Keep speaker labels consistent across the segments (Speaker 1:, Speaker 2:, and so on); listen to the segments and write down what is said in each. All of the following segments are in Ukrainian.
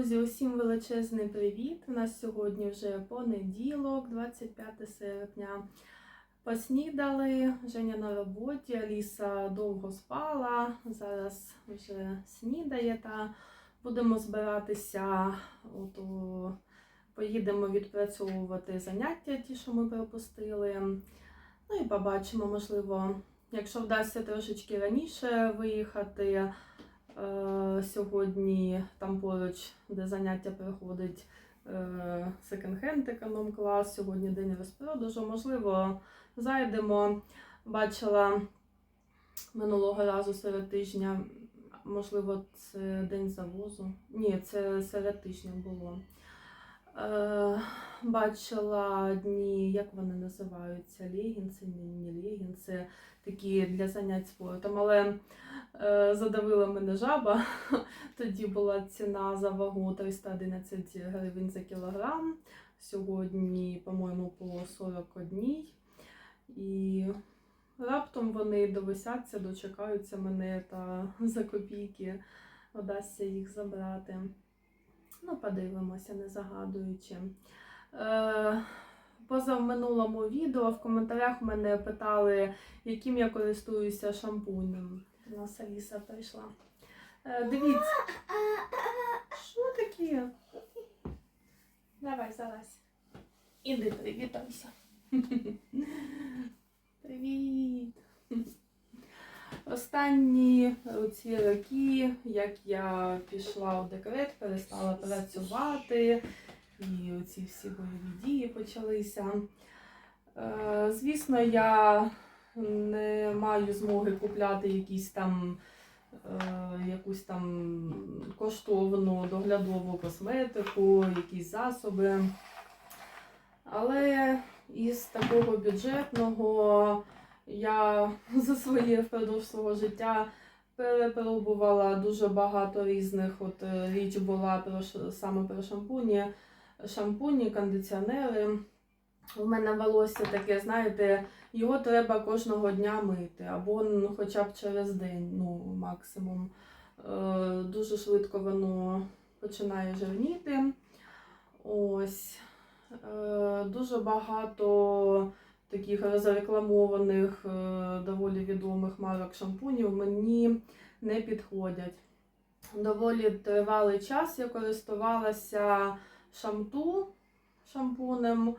Speaker 1: Друзі, усім величезний привіт! У нас сьогодні вже понеділок, 25 серпня. Поснідали, Женя на роботі, Аліса довго спала, зараз вже снідає та будемо збиратися. От, о, поїдемо відпрацьовувати заняття, ті, що ми пропустили. Ну і побачимо, можливо, якщо вдасться трошечки раніше виїхати. Е, Сьогодні там поруч, де заняття проходить е, секонд-хенд економ клас. Сьогодні день розпродажу. Можливо, зайдемо. Бачила минулого разу серед тижня, можливо, це день завозу. Ні, це серед тижня було. Е, Бачила дні, як вони називаються, легінси, ні, не легінси, такі для занять спортом. Але задавила мене жаба. Тоді була ціна за вагу 311 гривень за кілограм. Сьогодні, по-моєму, по 41. І раптом вони довисяться, дочекаються мене та за копійки вдасться їх забрати. Ну, подивимося, не загадуючи. Е, поза в минулому відео в коментарях мене питали, яким я користуюся шампунем. У нас Аліса прийшла. Е, дивіться. Що таке? Давай, залазь. Іди привітайся. Привіт. Останні ці роки, як я пішла в декрет, перестала працювати, і оці всі бойові дії почалися. Е, Звісно, я не маю змоги купляти якісь там е, якусь там коштовну доглядову косметику, якісь засоби. Але із такого бюджетного я за своє впродовж свого життя перепробувала дуже багато різних. От е, річ була про саме про шампуні, шампуні, кондиціонери. У мене волосся таке, знаєте, його треба кожного дня мити, або ну, хоча б через день, ну, максимум. Е, дуже швидко воно починає жирніти. Ось. Е, дуже багато таких розрекламованих, е, доволі відомих марок шампунів мені не підходять. Доволі тривалий час я користувалася шамту шампунем.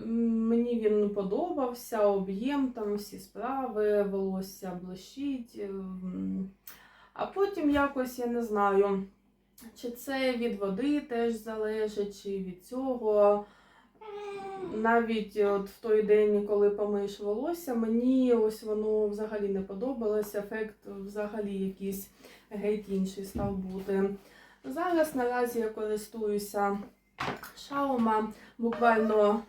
Speaker 1: Мені він подобався, об'єм, там всі справи, волосся блищить. ем. А потім якось я не знаю, чи це від води теж залежить, чи від цього. Навіть от в той день, коли помиєш волосся, мені ось воно взагалі не подобалось. Ефект взагалі якийсь геть інший став бути. Зараз наразі я користуюся Xiaoma. Буквально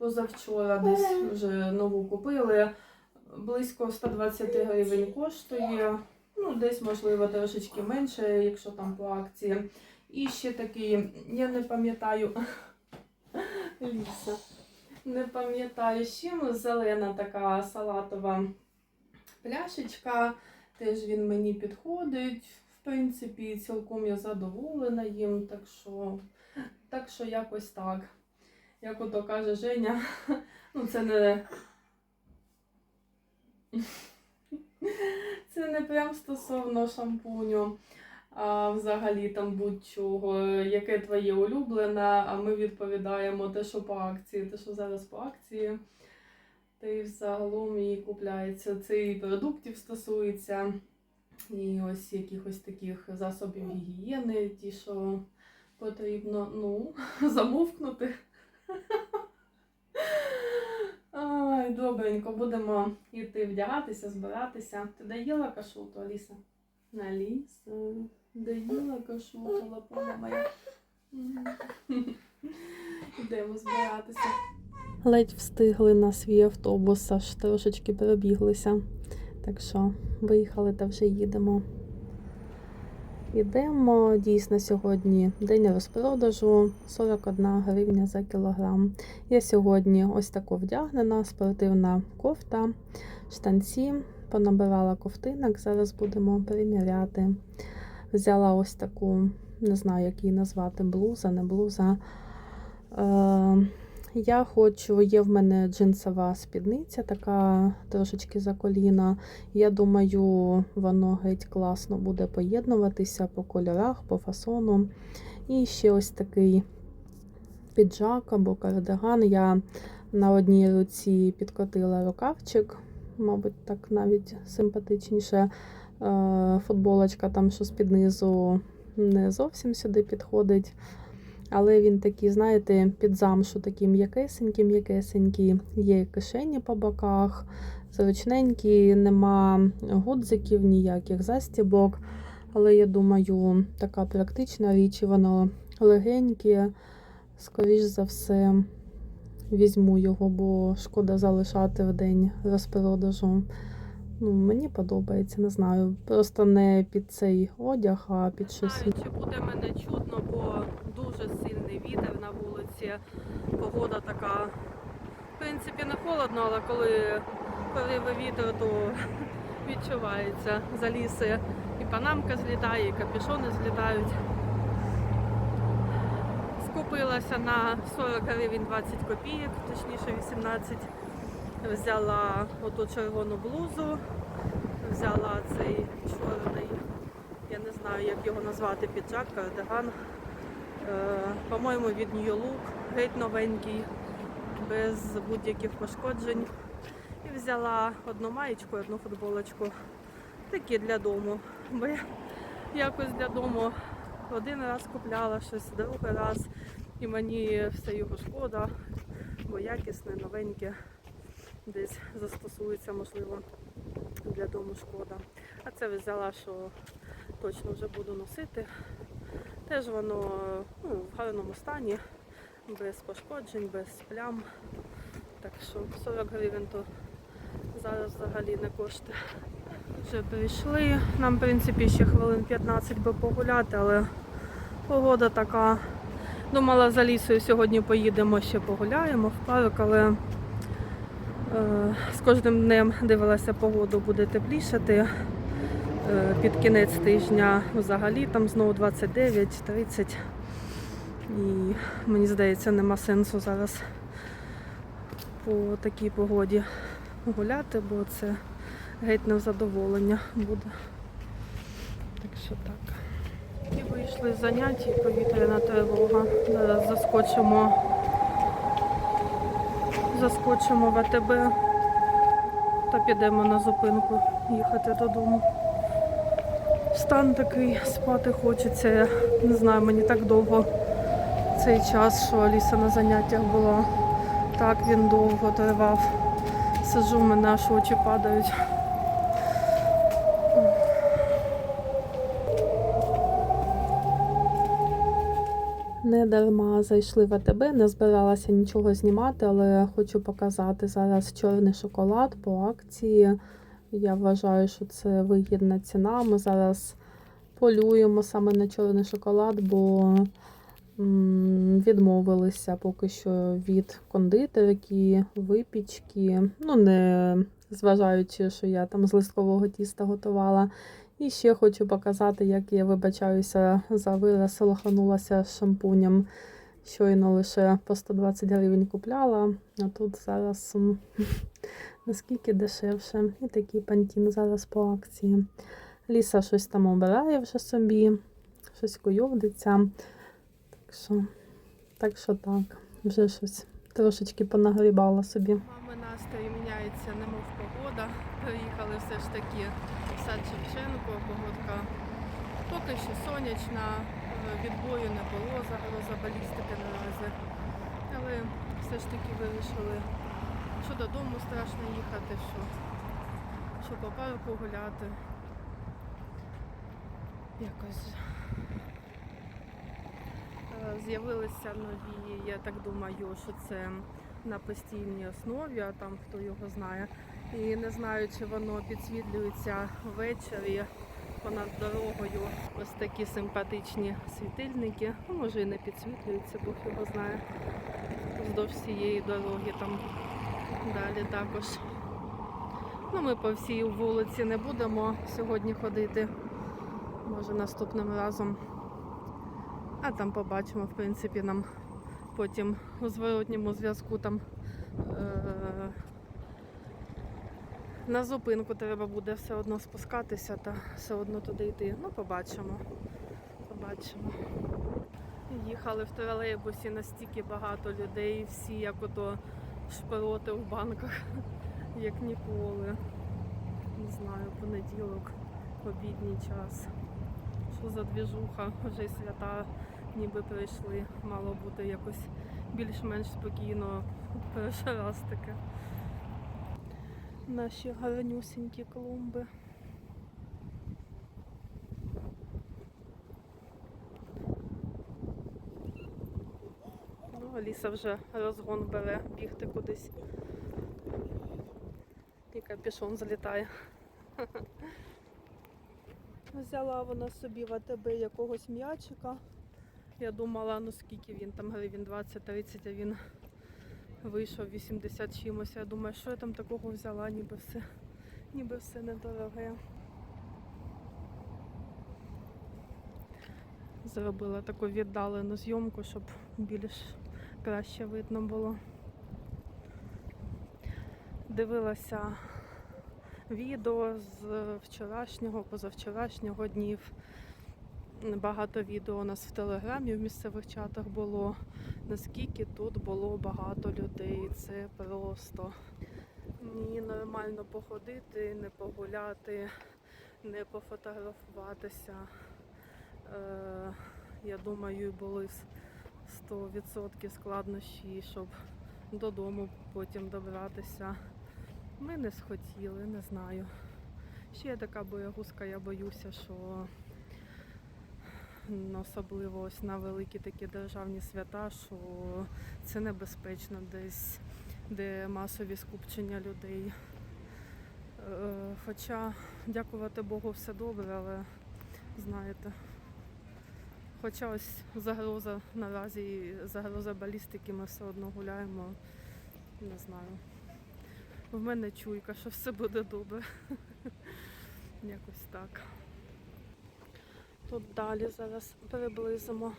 Speaker 1: позавчора десь вже нову купили. Близько 120 гривень коштує. Ну, десь, можливо, трошечки менше, якщо там по акції. І ще такий, я не пам'ятаю, Ліса. Не пам'ятаю, з чим зелена така салатова пляшечка. Теж він мені підходить. В принципі, цілком я задоволена їм, так що, так що якось так. Як ото каже Женя, ну це не. Це не прям стосовно шампуню, а взагалі там будь-чого, яке твоє улюблене, а ми відповідаємо те, що по акції, те, що зараз по акції. Та й загалом і купляється. Це і продуктів стосується, і ось якихось таких засобів гігієни, ті, що потрібно ну, замовкнути. Добренько, будемо йти вдягатися, збиратися. Ти доїла кашуту, Аліса? Аліса, доїла кашуту, лапона моя. Йдемо збиратися. Ледь встигли на свій автобус, аж трошечки перебіглися. Так що виїхали та вже їдемо. Ідемо дійсно сьогодні день розпродажу 41 гривня за кілограм. Я сьогодні ось тако вдягнена, спортивна кофта, штанці, понабирала ковтинок, зараз будемо приміряти. Взяла ось таку
Speaker 2: не знаю, як її назвати, блуза, не блуза. Е, я хочу, є в мене джинсова спідниця, така трошечки за коліна. Я думаю, воно геть класно буде поєднуватися по кольорах, по фасону. І ще ось такий піджак або кардиган. Я на одній руці підкотила рукавчик, мабуть, так навіть симпатичніше. Е, Футболочка там, що з-під низу не зовсім сюди підходить. Але він такий, знаєте, під замшу такий м'якесенький, м'якесенький. Є кишені по боках, зручненькі, нема гудзиків, ніяких застібок. Але я думаю, така практична річ, воно легеньке. Скоріш за все, візьму його, бо шкода залишати в день розпродажу. Ну, мені подобається, не знаю. Просто не під цей одяг, а під щось.
Speaker 1: чи буде мене чутно, бо дуже сильний вітер на вулиці. Погода така, в принципі, не холодно, але коли пориви вітру, то відчувається. За ліси і панамка злітає, і капюшони злітають. Скупилася на 40 гривень 20 копійок, точніше 18. Взяла оту червону блузу, взяла цей чорний я не знаю, як його назвати, піджак, кардиган. Е, по-моєму, від New Look, геть новенький, без будь-яких пошкоджень. І взяла одну маєчку, одну футболочку. Такі для дому. Бо я якось для дому один раз купляла щось, другий раз. І мені все його шкода, бо якісне, новеньке. Десь застосується, можливо, для дому шкода. А це взяла, що точно вже буду носити. Теж воно ну, в гарному стані, без пошкоджень, без плям. Так що 40 гривень то зараз взагалі не коштує. Вже прийшли. Нам, в принципі, ще хвилин 15 би погуляти, але погода така. Думала, за лісою сьогодні поїдемо ще погуляємо в парк, але е, з кожним днем дивилася погоду, буде теплішати. Е, під кінець тижня взагалі там знову 29-30. І мені здається, нема сенсу зараз по такій погоді гуляти, бо це геть невзадоволення буде. Так що так. І вийшли з занять і повітряна тривога. Зараз заскочимо. Заскочимо в АТБ та підемо на зупинку їхати додому. Стан такий, спати хочеться. Не знаю, мені так довго цей час, що Аліса на заняттях була. Так він довго тривав. Сижу, в мене аж очі падають.
Speaker 2: Не дарма зайшли в АТБ, не збиралася нічого знімати, але хочу показати зараз чорний шоколад по акції. Я вважаю, що це вигідна ціна. Ми зараз полюємо саме на чорний шоколад, бо відмовилися поки що від кондитерки, випічки. Ну, не зважаючи, що я там з листкового тіста готувала. І ще хочу показати, як я вибачаюся за вираз, лоханулася шампунем. Щойно лише по 120 гривень купляла, а тут зараз наскільки дешевше. І такий пантін зараз по акції. Ліса щось там обирає вже собі, щось куйовдиться. Так що, так що так, вже щось трошечки понагрібала собі.
Speaker 1: Мами настрій міняється, немов погода. Приїхали все ж таки в сад Шевченко, погодка поки що сонячна, е, відбою не було, загроза балістики наразі. Але все ж таки вирішили, що додому страшно їхати, що, що по парку гуляти. Якось Е, з'явилися нові, я так думаю, що це на постійній основі, а там хто його знає. І не знаю, чи воно підсвітлюється ввечері понад дорогою. Ось такі симпатичні світильники. Ну, може і не підсвітлюються, Бог його знає. Вздовж всієї дороги там далі також. Ну, ми по всій вулиці не будемо сьогодні ходити. Може наступним разом А там побачимо, в принципі, нам потім у зворотньому зв'язку там е- на зупинку треба буде все одно спускатися та все одно туди йти. Ну, побачимо. Побачимо. Їхали в тролейбусі настільки багато людей, всі як ото шпроти в банках, як ніколи. Не знаю, понеділок, обідній час. Що за двіжуха, вже свята ніби прийшли. Мало бути якось більш-менш спокійно. Перший раз таке. Наші гарнюсінькі клумби. Ну, Аліса вже розгон бере, бігти кудись. І капюшон злітає. Взяла вона собі в АТБ якогось м'ячика. Я думала, ну скільки він там гривень 20-30, а він вийшов 80 чимось. Я думаю, що я там такого взяла, ніби все, ніби все недороге. Зробила таку віддалену зйомку, щоб більш краще видно було. Дивилася відео з вчорашнього, позавчорашнього днів. Багато відео у нас в телеграмі в місцевих чатах було. Наскільки тут було багато людей. Це просто ні нормально походити, не погуляти, не пофотографуватися. Е, я думаю, були 100% складнощі, щоб додому потім добратися. Ми не схотіли, не знаю. Ще я така боягузка, я боюся, що особливо ось на великі такі державні свята, що це небезпечно десь, де масові скупчення людей. Е, Хоча, дякувати Богу, все добре, але знаєте. Хоча ось загроза наразі, загроза балістики, ми все одно гуляємо. Не знаю. В мене чуйка, що все буде добре. Якось так. Тут далі зараз приблизимо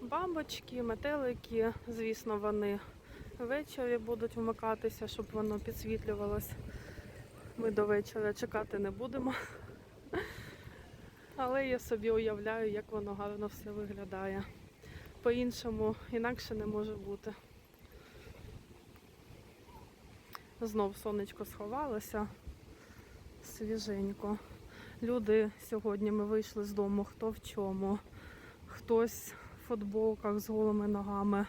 Speaker 1: бабочки, метелики. Звісно, вони ввечері будуть вмикатися, щоб воно підсвітлювалось. Ми до вечора чекати не будемо. Але я собі уявляю, як воно гарно все виглядає. По-іншому інакше не може бути. Знов сонечко сховалося свіженько. Люди сьогодні ми вийшли з дому, хто в чому. Хтось в футболках з голими ногами,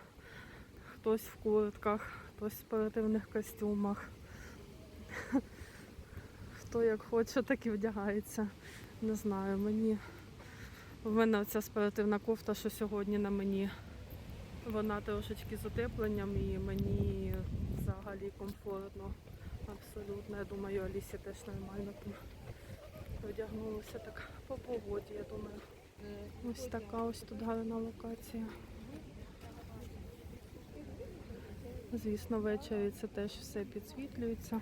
Speaker 1: хтось в куртках, хтось в спортивних костюмах. Хто як хоче, так і вдягається. Не знаю, мені. В мене оця спортивна кофта, що сьогодні на мені. Вона трошечки з утепленням і мені взагалі комфортно. Абсолютно. Я думаю, Алісі теж нормально там одягнулася так по погоді, я думаю. Ось така ось тут гарна локація. Звісно, ввечері це теж все підсвітлюється.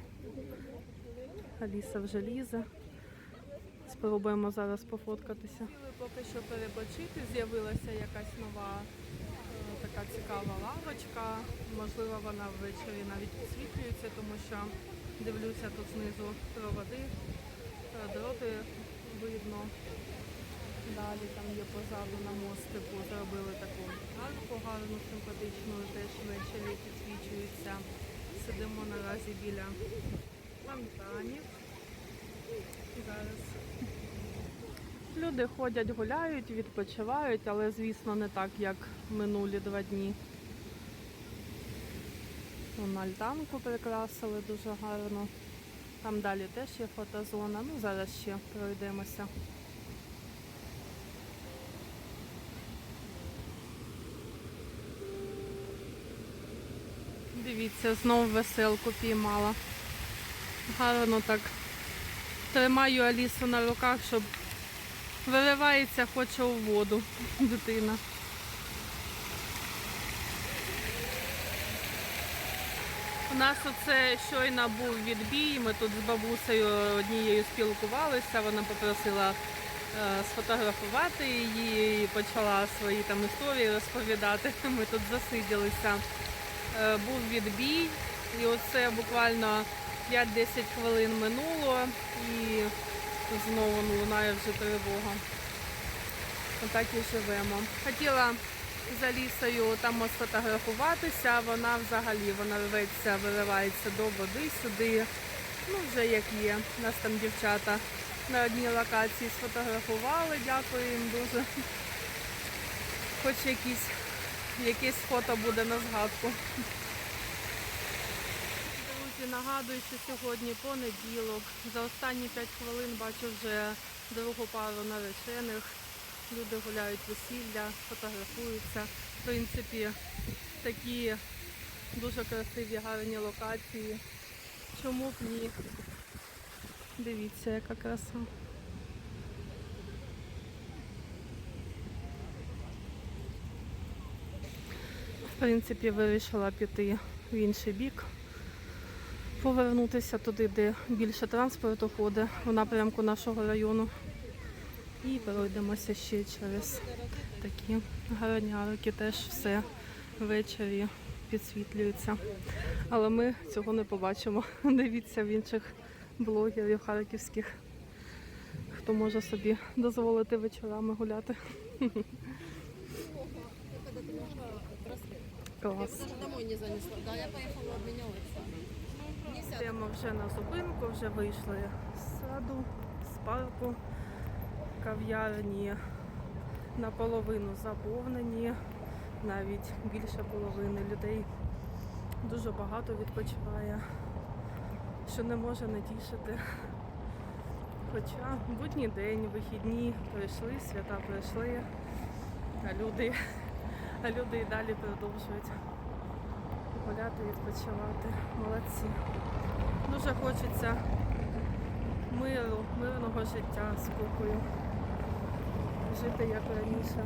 Speaker 1: Аліса вже лізе. Спробуємо зараз пофоткатися. Поки що перебочити, з'явилася якась нова така цікава лавочка. Можливо, вона ввечері навіть підсвітлюється, тому що дивлюся тут знизу проводи, е, дроти видно. Далі там є позаду на мостику, зробили таку арку гарну, симпатичну, теж ввечері підсвічується. Сидимо наразі біля фонтанів. Зараз люди ходять, гуляють, відпочивають, але звісно не так, як минулі два дні. Вон альтанку прикрасили дуже гарно. Там далі теж є фотозона. Ну зараз ще пройдемося. Дивіться, знову веселку піймала. Гарно так тримаю Алісу на руках, щоб виливається, хоче у воду дитина. У нас оце щойно був відбій. Ми тут з бабусею однією спілкувалися. Вона попросила сфотографувати її і почала свої там історії розповідати. Ми тут засиділися. Е, Був відбій, і оце буквально 5-10 хвилин минуло і знову лунає вже тривога. Отак і живемо. Хотіла за лісою там от сфотографуватися, вона взагалі вона рветься, виривається до води сюди. Ну, вже як є. У нас там дівчата на одній локації сфотографували, дякую їм дуже. Хоч якісь, якесь фото буде на згадку. Друзі, нагадую, що сьогодні понеділок. За останні 5 хвилин бачу вже другу пару наречених. Люди гуляють весілля, фотографуються. В принципі, такі дуже красиві, гарні локації. Чому б ні? Дивіться, яка краса. В принципі, вирішила піти в інший бік, повернутися туди, де більше транспорту ходить, в напрямку нашого району. І пройдемося ще через такі гарнярики, теж все ввечері підсвітлюється. Але ми цього не побачимо. Дивіться в інших блогерів харківських, хто може собі дозволити вечорами гуляти. Клас.
Speaker 3: Даже домой не занесла. Да, я поехала обмениваться.
Speaker 1: Йдемо вже на зупинку, вже вийшли з саду, з парку. Кав'ярні наполовину заповнені, навіть більше половини людей. Дуже багато відпочиває, що не може не тішити. Хоча будній день, вихідні пройшли, свята пройшли, а люди, а люди і далі продовжують гуляти, відпочивати. Молодці. Дуже хочеться миру, мирного життя, спокою. Жити як раніше.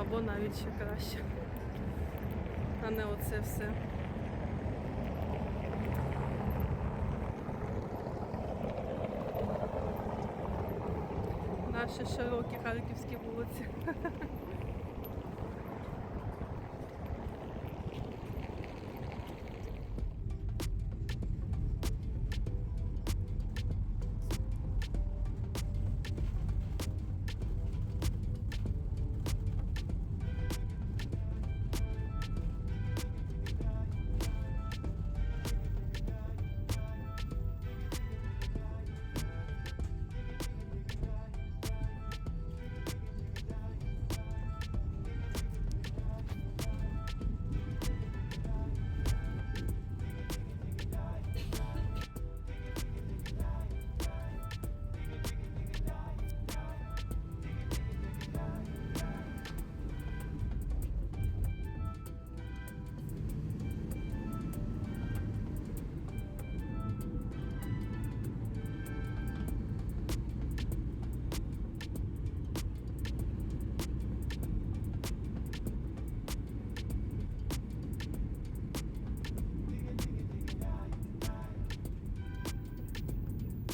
Speaker 1: Або навіть ще краще. А не оце все. Наші широкі харківські вулиці.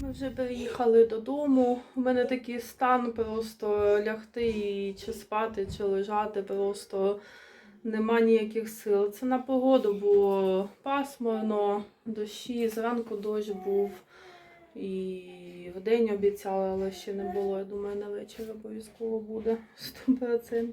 Speaker 1: Ми вже приїхали додому. У мене такий стан просто лягти чи спати, чи лежати просто нема ніяких сил. Це на погоду було пасмурно, дощі, зранку дощ був. І вдень обіцяли, але ще не було. Я думаю, на вечір обов'язково буде 100%.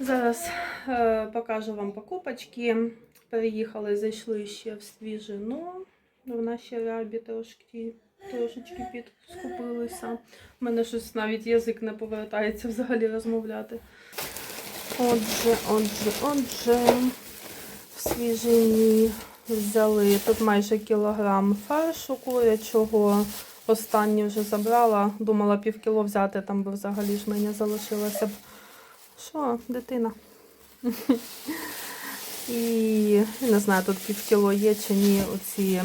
Speaker 1: Зараз е, покажу вам покупочки. Переїхали, зайшли ще в свіжину. В нашій рабі трошки, трошечки підскупилися. У мене щось навіть язик не повертається взагалі розмовляти. Отже, отже, отже, в свіжині взяли тут майже кілограм фаршу курячого. Останній вже забрала. Думала пів кіло взяти, там би взагалі ж мені залишилося б. Що, дитина? І не знаю, тут пів кіло є чи ні оці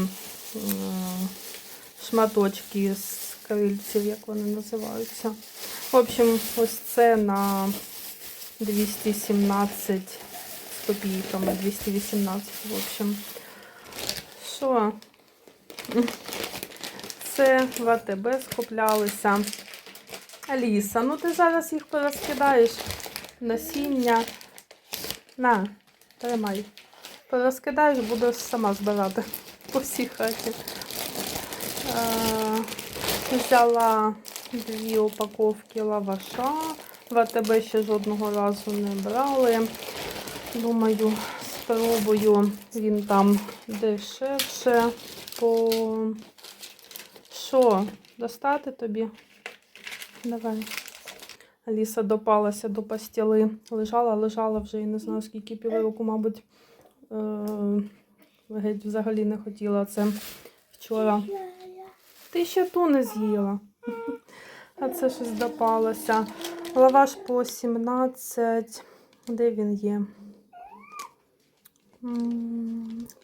Speaker 1: шматочки з крильців, як вони називаються. В общем, ось це на 217 з копійками, 218, в общем. Що? чіпси, в АТБ скуплялися. Аліса, ну ти зараз їх порозкидаєш. Насіння. На, тримай. Порозкидаєш, будеш сама збирати по всій хаті. Е, взяла дві упаковки лаваша. В АТБ ще жодного разу не брали. Думаю, спробую. Він там дешевше. По що? Достати тобі? Давай. Аліса допалася до постіли. Лежала, лежала вже і не знаю, скільки півроку, мабуть, е- геть взагалі не хотіла це вчора. Ти ще ту не з'їла. А це щось допалося. Лаваш по 17. Де він є?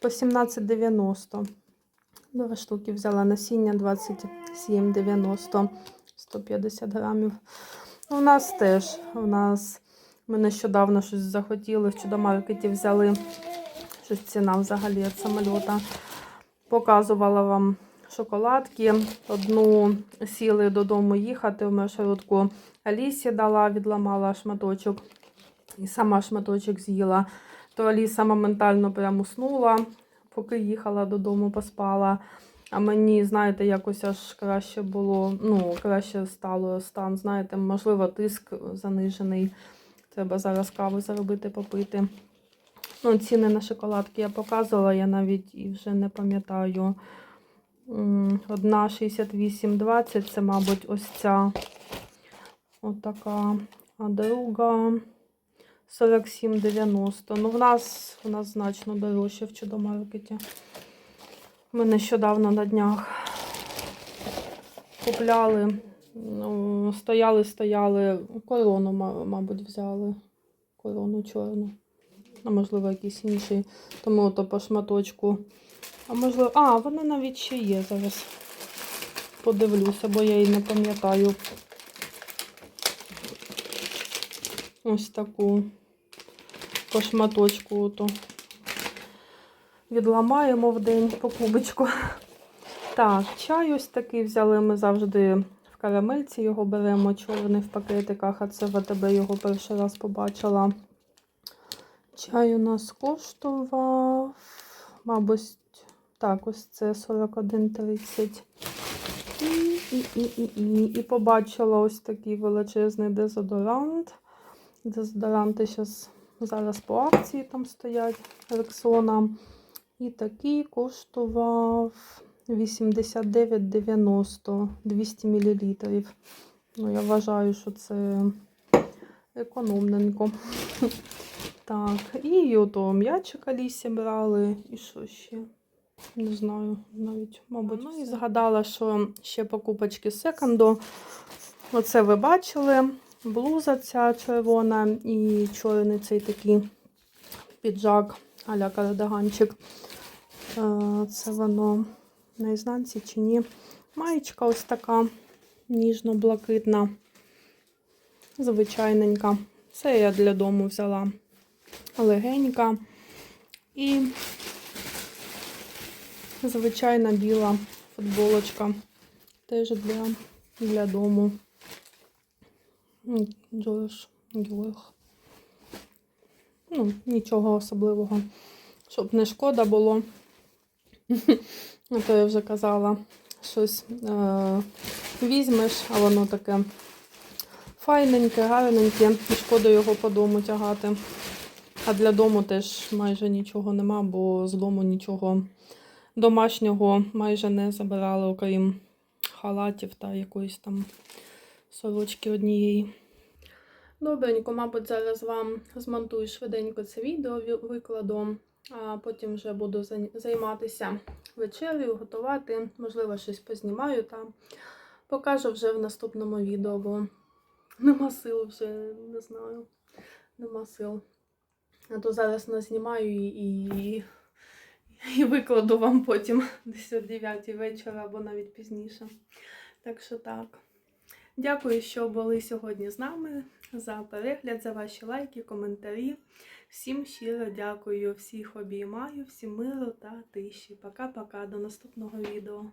Speaker 1: По 17,90. Два штуки взяла насіння 27,90. 150 грамів. У нас теж. У нас ми нещодавно щось захотіли. В чудомаркеті взяли. Щось ціна взагалі від самольота. Показувала вам шоколадки. Одну сіли додому їхати в маршрутку. Алісі дала, відламала шматочок. І сама шматочок з'їла. То Аліса моментально прям уснула, поки їхала додому, поспала. А мені, знаєте, якось аж краще було, ну, краще стало стан, знаєте, можливо, тиск занижений. Треба зараз каву заробити, попити. Ну, ціни на шоколадки я показувала, я навіть і вже не пам'ятаю. Одна 68,20, це, мабуть, ось ця отака. А друга 47,90. Ну, в нас, нас значно дорожче в чудомаркеті. Ми нещодавно на днях купляли, ну, стояли, стояли, корону, мабуть, взяли. Корону чорну. А можливо, якийсь інший. Тому ото по шматочку. А можливо. А, вона навіть ще є зараз. Подивлюся, бо я її не пам'ятаю. Ось таку по шматочку ото. Відламаємо в день по кубочку. Так, чай ось такий взяли. Ми завжди в карамельці його беремо, чорний в пакетиках, а це в АТБ його перший раз побачила. Чай у нас коштував, мабуть, так, ось це 41,30. І, і, і, і, і, і побачила ось такий величезний дезодорант. Дезодоранти зараз, зараз по акції там стоять Рексона. І такий коштував 89,90 200 мл. Ну, я вважаю, що це економненько. Так, і ото м'ячик Алісі брали. І що ще? Не знаю, навіть, мабуть. Ну і згадала, що ще покупочки секонду. Оце ви бачили. Блуза ця червона і чорний цей такий піджак а-ля кардиганчик. Е, Це воно на ізнанці чи ні. Маєчка ось така ніжно-блакитна, звичайненька. Це я для дому взяла легенька. І звичайна біла футболочка. Теж для, для дому. Джордж Георг. Ну, нічого особливого. Щоб не шкода було. А то я вже казала, щось е- візьмеш, а воно таке файненьке, гарненьке, і шкода його по дому тягати. А для дому теж майже нічого нема, бо з дому нічого домашнього майже не забирали, окрім халатів та якоїсь там сорочки однієї. Добренько, мабуть, зараз вам змонтую швиденько це відео, викладу, а потім вже буду займатися вечерею, готувати, можливо, щось познімаю та покажу вже в наступному відео, бо нема сил вже, не знаю, нема сил. А то зараз назнімаю і, і, і викладу вам потім десь о 9 вечора або навіть пізніше. Так що так. Дякую, що були сьогодні з нами за перегляд, за ваші лайки, коментарі. Всім щиро дякую, всіх обіймаю, всім миру та тиші. Пока-пока, до наступного відео.